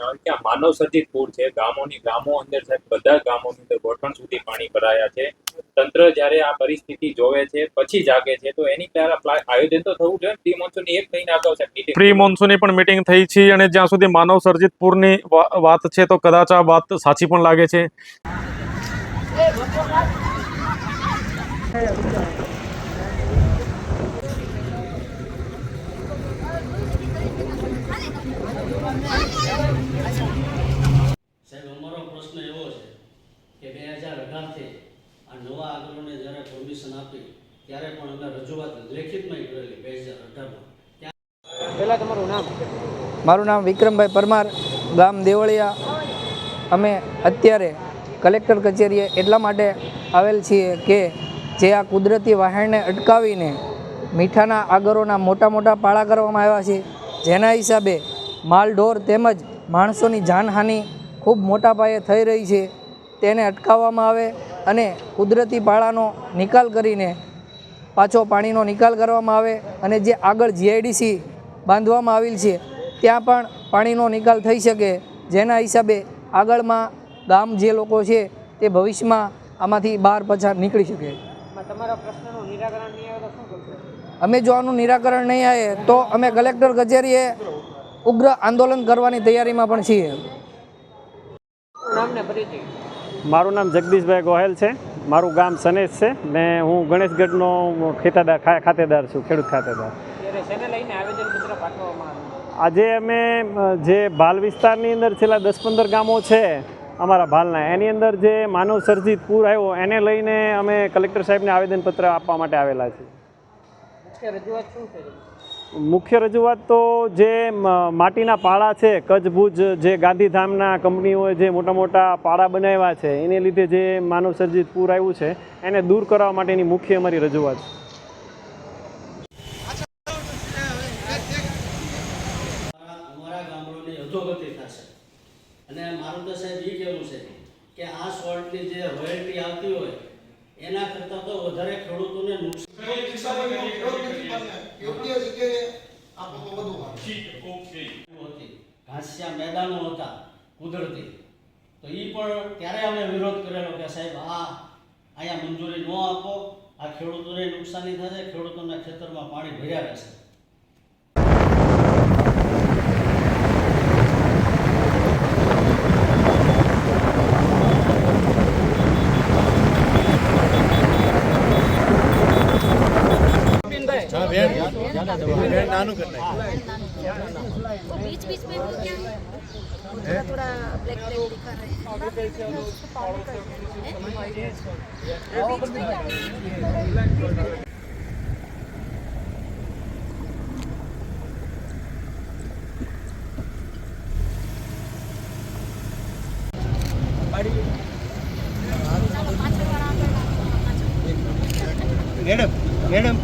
આવે કે માનવ સર્જિત પૂર છે. ગામોની ગામો અંદર સાહેબ બધા ગામોની અંદર ગોઠણ સુધી પાણી ભરાયા છે. તંત્ર જ્યારે આ પરિસ્થિતિ જોવે છે, પછી જાગે છે, તો એની પહેલા આયોજન તો થવું જોઈએ. પ્રી મોન્સૂનની એક મહિના અગાઉ સાહેબ પ્રી મોન્સૂનની પણ મિટિંગ થઈ છે અને જ્યાં સુધી માનવ સર્જિત પૂરની વાત છે, તો કદાચ આ વાત સાચી પણ લાગે છે અમારો પ્રશ્ન એવો છે કે બે હજાર અઢારથી આ નવા આગળને જ્યારે પરમિશન આપી, ત્યારે પણ અમે રજૂઆત લેખિતમાં કરેલી બે હજાર અઢારમાં. મારું નામ વિક્રમભાઈ પરમાર, ગામ દેવળિયા. અમે અત્યારે કલેક્ટર કચેરીએ એટલા માટે આવેલ છીએ કે જે આ કુદરતી વહાણને અટકાવીને મીઠાના આગરોના મોટા મોટા પાળા કરવામાં આવ્યા છે. જેના હિસાબે માલઢોર તેમજ માણસોની જાનહાનિ ખૂબ મોટા પાયે થઈ રહી છે તેને અટકાવવામાં આવે અને કુદરતી પાળાનો નિકાલ કરીને પાછો પાણીનો નિકાલ કરવામાં આવે અને જે આગળ જીઆઈડીસી બાંધવામાં આવેલ છે ત્યાં પણ પાણીનો નિકાલ થઈ શકે. જેના હિસાબે આગળમાં ગામ જે લોકો છે તે ભવિષ્યમાં આમાંથી બહાર પછાર નીકળી શકે. અમે જો આનું નિરાકરણ નહીં આવે તો અમે કલેક્ટર કચેરીએ ઉગ્ર આંદોલન કરવાની તૈયારીમાં પણ છીએ. મારું નામ જગદીશભાઈ ગોહેલ છે. મારું ગામ સનેશ છે. ને હું ગણેશગઢનો ખેતાદાર ખાતેદાર છું ખેડૂત ખાતેદાર. આજે અમે જે ભાલ વિસ્તારની અંદર છેલ્લા દસ પંદર ગામો છે અમારા ભાલના એની અંદર જે માનવ સર્જિત પૂર આવ્યો એને લઈને અમે કલેક્ટર સાહેબને આવેદનપત્ર આપવા માટે આવેલા છીએ. મુખ્ય રજૂઆત તો જે માટીના પાળા છે કચ્છ ભુજ જે ગાંધીધામના કંપનીઓએ જે મોટા મોટા પાળા બનાવ્યા છે, એને લીધે જે માનવ સર્જિત પૂર આવ્યું છે, એને દૂર કરવા માટેની મુખ્ય અમારી રજૂઆત અને મારું તો સાહેબ એ કહેવું છે કે આ સોલ્ટની જે રોયલ્ટી આવતી હોય, એના કરતાં તો વધારે ખેડૂતોને નુકસાન મેદાનો હતા કુદરતી તો એ પણ ત્યારે અમે વિરોધ કરેલો કે સાહેબ આ અહીંયા મંજૂરી ન આપો આ ખેડૂતોને નુકસાની થશે ખેડૂતોના ખેતરમાં પાણી ભર્યા રહેશે वो बीच बीच में वो क्या है वो थोड़ा थोड़ा ब्लैक ब्लैक दिखा रहा है बीच में क्या है? Madam madam